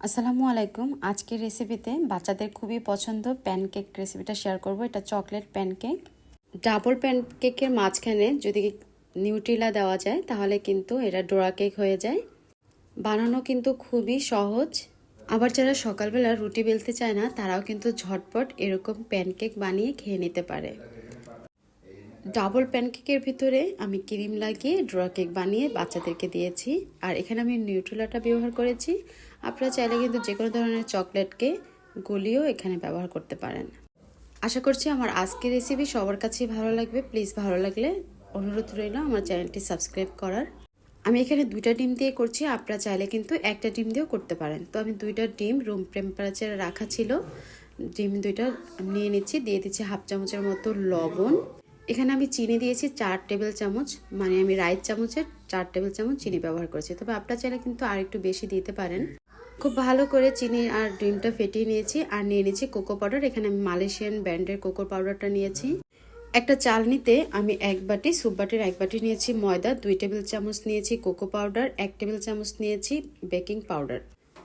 আসসালামু আলাইকুম। আজকের রেসিপিতে বাচ্চাদের খুবই পছন্দ প্যানকেক রেসিপিটা শেয়ার করব। এটা চকলেট প্যানকেক ডাবল প্যানকেকের মাঝখানে যদি নিউট্রিলা দেওয়া যায়, তাহলে কিন্তু এটা ডোরা কেক হয়ে যায়। বানানো কিন্তু খুবই সহজ। আবার যারা সকালবেলা রুটি বেলতে চায় না, তারাও কিন্তু ঝটপট এরকম প্যানকেক বানিয়ে খেয়ে নিতে পারে। ডাবল প্যানকেকের ভিতরে আমি ক্রিম লাগিয়ে ড্রা কেক বানিয়ে বাচ্চাদেরকে দিয়েছি। আর এখানে আমি নিউট্রিলাটা ব্যবহার করেছি। আপনারা চাইলে কিন্তু যে কোনো ধরনের চকলেটকে গলিয়েও এখানে ব্যবহার করতে পারেন। আশা করছি আমার আজকের রেসিপি সবার কাছেই ভালো লাগবে। প্লিজ ভালো লাগলে অনুরোধ রইল আমার চ্যানেলটি সাবস্ক্রাইব করার। আমি এখানে দুইটা ডিম দিয়ে করছি। আপনারা চাইলে কিন্তু একটা ডিম দিয়েও করতে পারেন। তো আমি দুইটা ডিম রুম টেম্পারেচারে রাখা ছিল। ডিম দুইটা নিয়ে নিচ্ছি। দিয়ে দিচ্ছি হাফ চামচের মতো লবণ। এখানে আমি চিনি দিয়েছি চার টেবিল চামচ মানে আমি রাইস চামচের চার টেবিল চামচ চিনি ব্যবহার করেছি। তবে আপনার চাইলে কিন্তু আর একটু বেশি দিতে পারেন। খুব ভালো করে চিনি আর ডিমটা ফেটিয়ে নিয়েছি আর নিয়ে নিয়েছি কোকো পাউডার। এখানে আমি মালয়েশিয়ান ব্র্যান্ডের কোকো পাউডারটা নিয়েছি। একটা চালনিতে আমি এক বাটি, স্যুপ বাটির এক বাটি নিয়েছি ময়দা, দুই টেবিল চামচ নিয়েছি কোকো পাউডার, এক টেবিল চামচ নিয়েছি বেকিং পাউডার।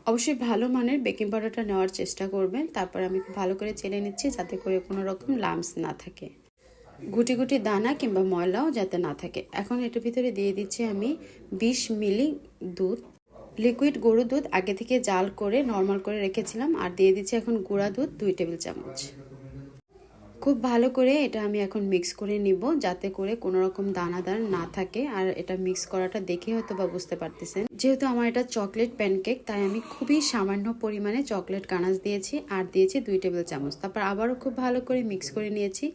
অবশ্যই ভালো মানের বেকিং পাউডারটা নেওয়ার চেষ্টা করবেন। তারপর আমি ভালো করে চেলে নিচ্ছি যাতে করে কোনো রকম লামস না থাকে। গুটি গুটি দানা কিংবা ময়লাও যাতে না থাকে। এখন এটার ভিতরে দিয়ে দিচ্ছি আমি বিশ মিলি দুধ। লিকুইড গরু দুধ আগে থেকে জাল করে, নর্মাল করে রেখেছিলাম, আর দিয়ে দিচ্ছি এখন গুঁড়া দুধ দুই টেবিল চামচ। খুব ভালো করে এটা আমি এখন মিক্স করে নিব, যাতে করে কোনো রকম দানাদার না থাকে। আর এটা মিক্স করাটা দেখে হয়তো বা বুঝতে পারতেছেন। যেহেতু আমার এটা চকলেট প্যানকেক তাই আমি খুবই সামান্য পরিমাণে চকলেট কানাজ দিয়েছি আর দিয়েছি দুই টেবিল চামচ। তারপর আবারও খুব ভালো করে মিক্স করে নিয়েছি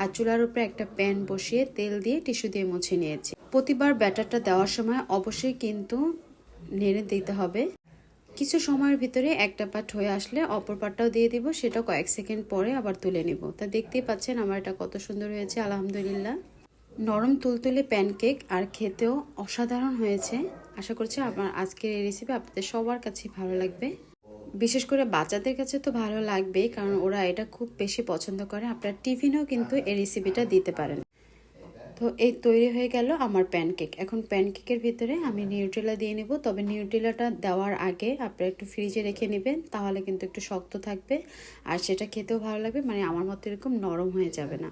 আর চুলার উপরে একটা প্যান বসিয়ে তেল দিয়ে টিস্যু দিয়ে মুছে নিয়েছি। প্রতিবার ব্যাটারটা দেওয়ার সময় অবশ্যই কিন্তু নেড়ে দিতে হবে। কিছু সময়ের ভিতরে একটা পাট হয়ে আসলে অপর পাটটাও দিয়ে দিব সেটা কয়েক সেকেন্ড পরে আবার তুলে নিব। তা দেখতেই পাচ্ছেন আমার এটা কত সুন্দর হয়েছে, আলহামদুলিল্লাহ। নরম তুলতুলে প্যানকেক আর খেতেও অসাধারণ হয়েছে। আশা করছি আমার আজকের এই রেসিপি আপনাদের সবার কাছে ভালো লাগবে। বিশেষ করে বাচ্চাদের কাছে তো ভালো লাগবেই, কারণ ওরা এটা খুব বেশি পছন্দ করে। আপনার টিফিনেও কিন্তু এই রেসিপিটা দিতে পারেন। তো এই তৈরি হয়ে গেল আমার প্যানকেক এখন প্যানকেকের ভিতরে আমি নিউট্রেলা দিয়ে নেব। তবে নিউট্রেলাটা দেওয়ার আগে আপনারা একটু ফ্রিজে রেখে নেবেন, তাহলে কিন্তু একটু শক্ত থাকবে। আর সেটা খেতেও ভালো লাগবে মানে আমার মতো এরকম নরম হয়ে যাবে না।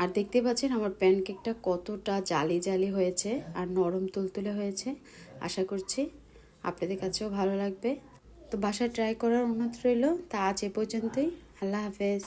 আর দেখতে পাচ্ছেন আমার প্যানকেকটা কতটা জালি জালি হয়েছে আর নরম তুলতুলে হয়েছে। আশা করছি আপনাদের কাছেও ভালো লাগবে। তো বাসায় ট্রাই করার অনুরোধ রইল। তা আজ এ পর্যন্তই। আল্লাহ হাফেজ।